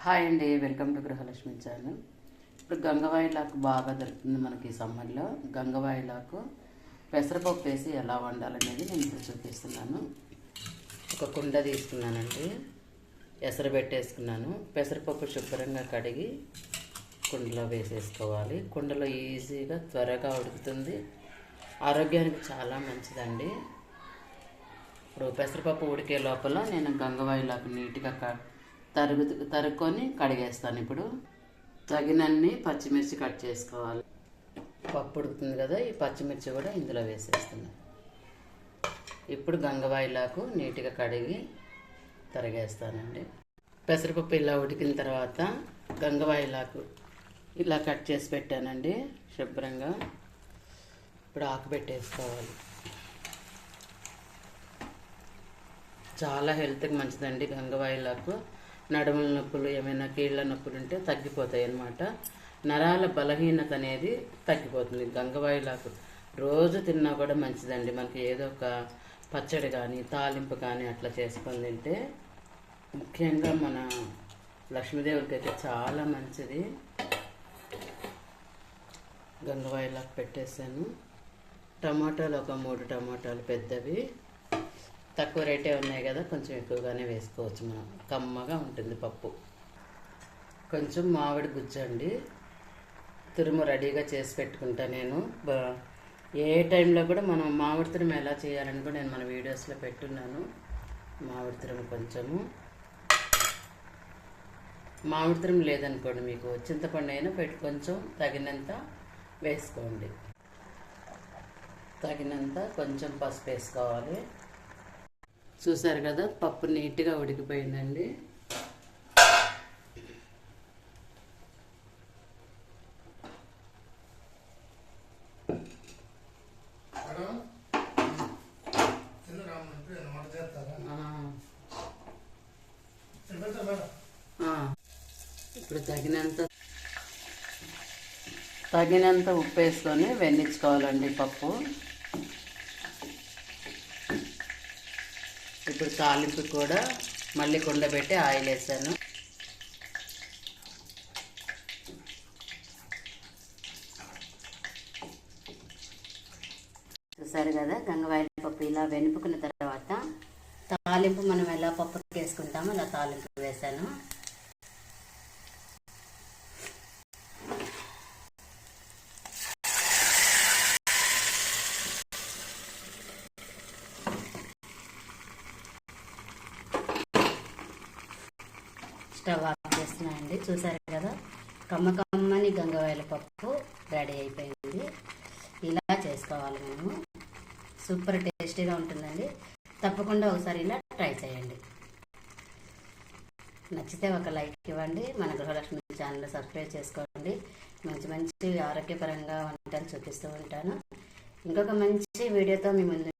Hi అండి welcome to Gruhalakshmi channel. ఇప్పుడు గంగవాయిలాకు బాగా దొరుకుతుంది మనకి ఈ సమ్మర్లో. గంగవాయిలాకు పెసరపప్పు వేసి ఎలా వండాలనేది నేను ఇప్పుడు చూపిస్తున్నాను. ఒక కుండ తీసుకున్నానండి. ఎసరు పెట్టేసుకున్నాను. పెసరపప్పు శుభ్రంగా కడిగి కుండలో వేసేసుకోవాలి. కుండలో ఈజీగా త్వరగా ఉడుకుతుంది. ఆరోగ్యానికి చాలా మంచిదండి. ఇప్పుడు పెసరపప్పు ఉడికే లోపల నేను గంగవాయిలాకు నీట్గా క- తరుగు తరుక్కొని కడిగేస్తాను ఇప్పుడు. తగినన్ని పచ్చిమిర్చి కట్ చేసుకోవాలి. పప్పు ఉడుకుతుంది కదా ఈ పచ్చిమిర్చి కూడా ఇందులో వేసేస్తున్నాను ఇప్పుడు గంగవాయిలాకు నీట్గా కడిగి తరిగేస్తానండి. పెసరపప్పు ఇలా ఉడికిన తర్వాత గంగవాయిలాకు ఇలా కట్ చేసి పెట్టానండి శుభ్రంగా. ఇప్పుడు ఆకు పెట్టేసుకోవాలి. చాలా హెల్త్కి మంచిదండి గంగవాయిలాకు. నడుముల నొప్పులు ఏమైనా కీళ్ళ నొప్పులు ఉంటే తగ్గిపోతాయి అన్నమాట నరాల బలహీనత అనేది తగ్గిపోతుంది. గంగవాయిలాకు రోజు తిన్నా కూడా మంచిదండి. మనకి ఏదో ఒక పచ్చడి కానీ తాలింపు కానీ అట్లా చేసుకొని తింటే ముఖ్యంగా మన లక్ష్మీదేవుడికి అయితే చాలా మంచిది. గంగవాయిలాకు పెట్టేశాను. టమాటాలు ఒక మూడు టమాటాలు పెద్దవి. తక్కువ రేటే ఉన్నాయి కదా కొంచెం ఎక్కువగానే వేసుకోవచ్చు మనం. కమ్మగా ఉంటుంది పప్పు. కొంచెం మామిడి గుజ్జండి తురుము రెడీగా చేసి పెట్టుకుంటా నేను. ఏ టైంలో కూడా మనం మామిడి తురుము ఎలా చేయాలని కూడా నేను మన వీడియోస్లో పెట్టున్నాను. మామిడి తురుము కొంచెము. మామిడి తురుము లేదనుకోండి మీకు చింతపండు అయినా పెట్టి కొంచెం తగినంత వేసుకోండి. తగినంత కొంచెం పసుపు వేసుకోవాలి. చూసారు కదా పప్పు నీట్గా ఉడికిపోయిందండి. ఇప్పుడు తగినంత తగినంత ఉప్పు వేసుకొని వెన్నించుకోవాలండి పప్పు. ఇప్పుడు తాలింపు కూడా మళ్ళీ కుండబెట్టి ఆయిల్ వేసాను. చూసారు కదా గంగవాయిల పప్పు ఇలా వెనుపుకున్న తర్వాత తాలింపు మనం ఎలా పప్పు వేసుకుంటామో అలా తాలింపు వేసాను. స్టవ్ ఆఫ్ చేస్తున్నాయండి చూసారు కదా? కమ్మ కమ్మని గంగవాయల పప్పు రెడీ అయిపోయింది. ఇలా చేసుకోవాలి మేము సూపర్ టేస్టీగా ఉంటుందండి. తప్పకుండా ఒకసారి ఇలా ట్రై చేయండి. నచ్చితే ఒక లైక్ ఇవ్వండి. మన గృహలక్ష్మి ఛానల్ సబ్స్క్రైబ్ చేసుకోండి. మంచి మంచి ఆరోగ్యపరంగా వంటలు చూపిస్తూ ఉంటాను. ఇంకొక మంచి వీడియోతో మీ ముందు